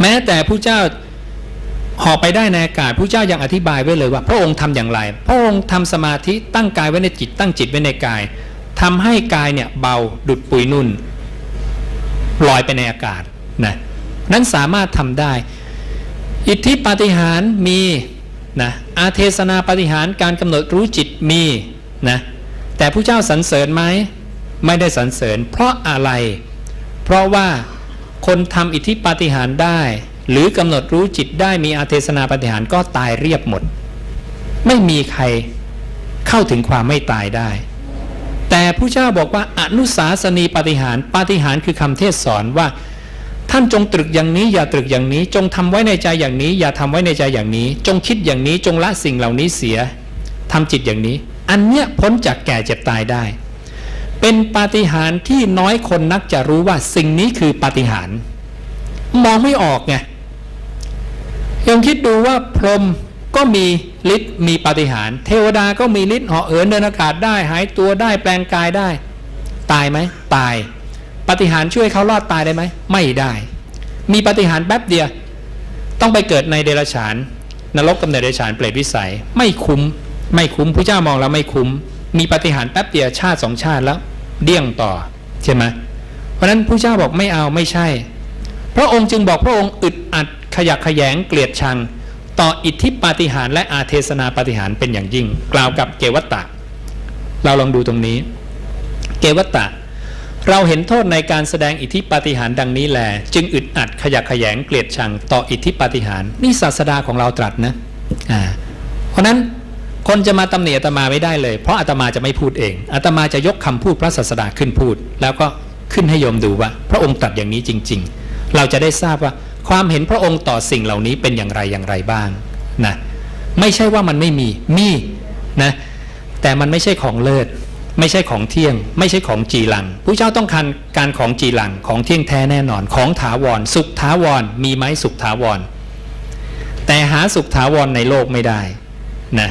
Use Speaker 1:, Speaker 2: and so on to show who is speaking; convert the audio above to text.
Speaker 1: แม้แต่ผู้เจ้าหอบไปได้ในอากาศผู้เจ้ายังอธิบายไว้เลยว่า พระองค์ทำอย่างไร พระองค์ทำสมาธิตั้งกายไว้ในจิต ตั้งจิตไว้ในกายทำให้กายเนี่ยเบาดุดปุยนุ่นลอยไปในอากาศนะนั้นสามารถทำได้ อิทธิปาฏิหารมีนะอาเทศนาปาฏิหารการกำหนดรู้จิตมีนะแต่ผู้เจ้าสรรเสริญไหมไม่ได้สรรเสริญ เพราะอะไร เพราะว่า คนทำอิทธิปาฏิหาริย์ได้ หรือกำหนดรู้จิตได้มีอาเทศนาปาฏิหาริย์ก็ตายเรียบหมด ไม่มีใครเข้าถึงความไม่ตายได้ แต่ผู้เจ้าบอกว่าอนุสาสนีปาฏิหาริย์ปาฏิหาริย์คือคำเทศสอนว่า ท่านจงตรึกอย่างนี้อย่าตรึกอย่างนี้ จงทำไว้ในใจอย่างนี้ อย่าทำไว้ในใจอย่างนี้ จงคิดอย่างนี้จงละสิ่งเหล่านี้เสียทำจิตอย่างนี้ อันเนี้ยพ้นจากแก่เจ็บตายได้ เป็นปาฏิหาริย์ที่น้อยคนนักจะรู้ว่าสิ่งนี้คือปาฏิหาริย์มองไม่ออกไงยังคิดดูว่าพรหมก็มีฤทธิ์มีปาฏิหาริย์เทวดาก็มีฤทธิ์เหาะเอินเดินอากาศได้ หายตัวได้แปลงกายได้ ตายไหมตาย ปาฏิหาริย์ช่วยเขารอดตายได้ไหมไม่ได้ มีปาฏิหาริย์แป๊บเดียว ต้องไปเกิดในเดรัจฉานนรกกำเนิดเดรัจฉานเปรตวิสัย ไม่คุ้ม ไม่คุ้มพระเจ้ามองแล้วไม่คุ้ม มีปฏิหารแป๊บเดียวชาติสองชาติแล้วเดี่ยงต่อใช่ไหมเพราะฉะนั้นพระเจ้าบอกไม่เอาไม่ใช่ พระองค์จึงบอกพระองค์อึดอัดขยักขยงเกลียดชัง ต่ออิทธิปาฏิหารและอาเทศนาปาฏิหารเป็นอย่างยิ่ง กล่าวกับเกวัตตะ เราลองดูตรงนี้ เกวัตตะ เราเห็นโทษในการแสดงอิทธิปาฏิหารดังนี้แล จึงอึดอัดขยักขยงเกลียดชัง ต่ออิทธิปาฏิหารนี่ศาสดาของเราตรัสนะอ่าเพราะนั้น คนจะมาตำหนิอาตมาไม่ได้เลย เพราะอาตมาจะไม่พูดเองอาตมาจะยกคำพูดพระศาสดาขึ้นพูด แล้วก็ขึ้นให้โยมดูว่า พระองค์ตรัสอย่างนี้จริง ๆ เราจะได้ทราบว่าความเห็นพระองค์ต่อสิ่งเหล่านี้เป็นอย่างไรอย่างไรบ้างนะไม่ใช่ว่ามันไม่มีมีนะแต่มันไม่ใช่ของเลิศ ไม่ใช่ของเที่ยง ไม่ใช่ของจีรังผู้เจ้าต้องการการของจีรังของเที่ยงแท้แน่นอนของถาวร สุขถาวร มีไหมสุขถาวร แต่หาสุขถาวรในโลกไม่ได้นะ